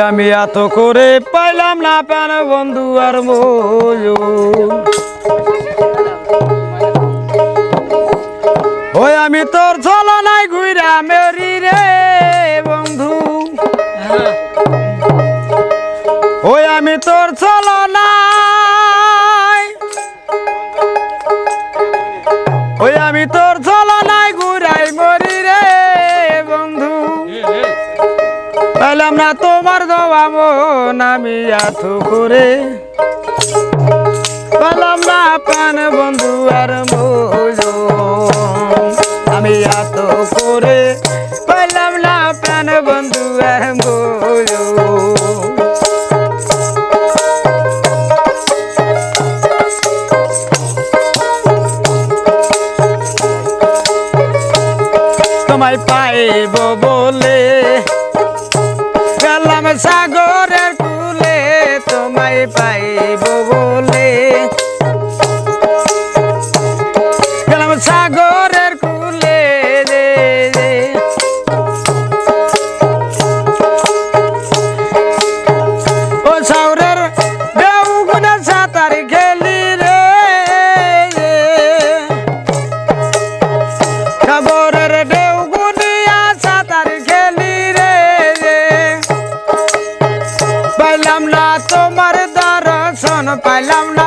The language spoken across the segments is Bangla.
আমি এত করে পাইলাম না প্যান বন্ধু আর ওই আমি তোর চলো নাই ঘুরা মেরি রে বন্ধু। ওই আমি তোর চলো নাই ওই আমি না তোমার দোয়া মন আমি এত করে। পেলাম না প্রাণ বন্ধু আর মজো আমি এত করে পেলাম না প্রাণ বন্ধু আর মজো তোমায় পাইব গেলাম পাইলাম না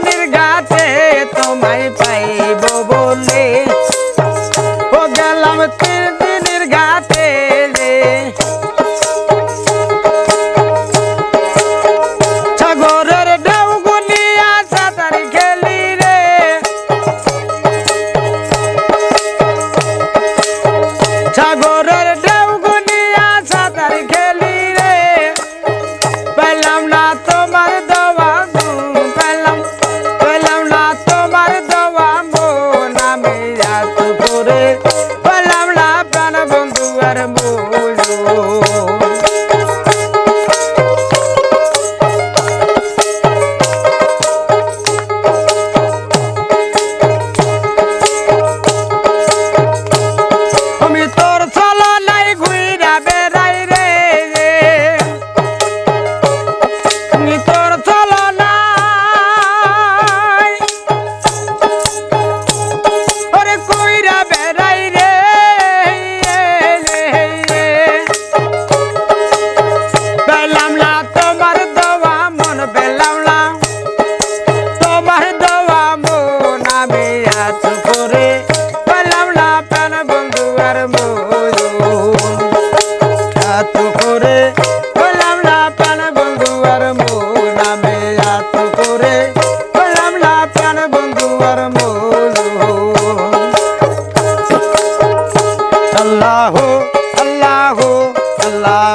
ঘাটে তোমায় পাইব বলে। ও গেলাম তিন দিনের ঘাটে রে। সাগরের ডেউগুনিয়া সাঁতার খেলি রে। সাগরের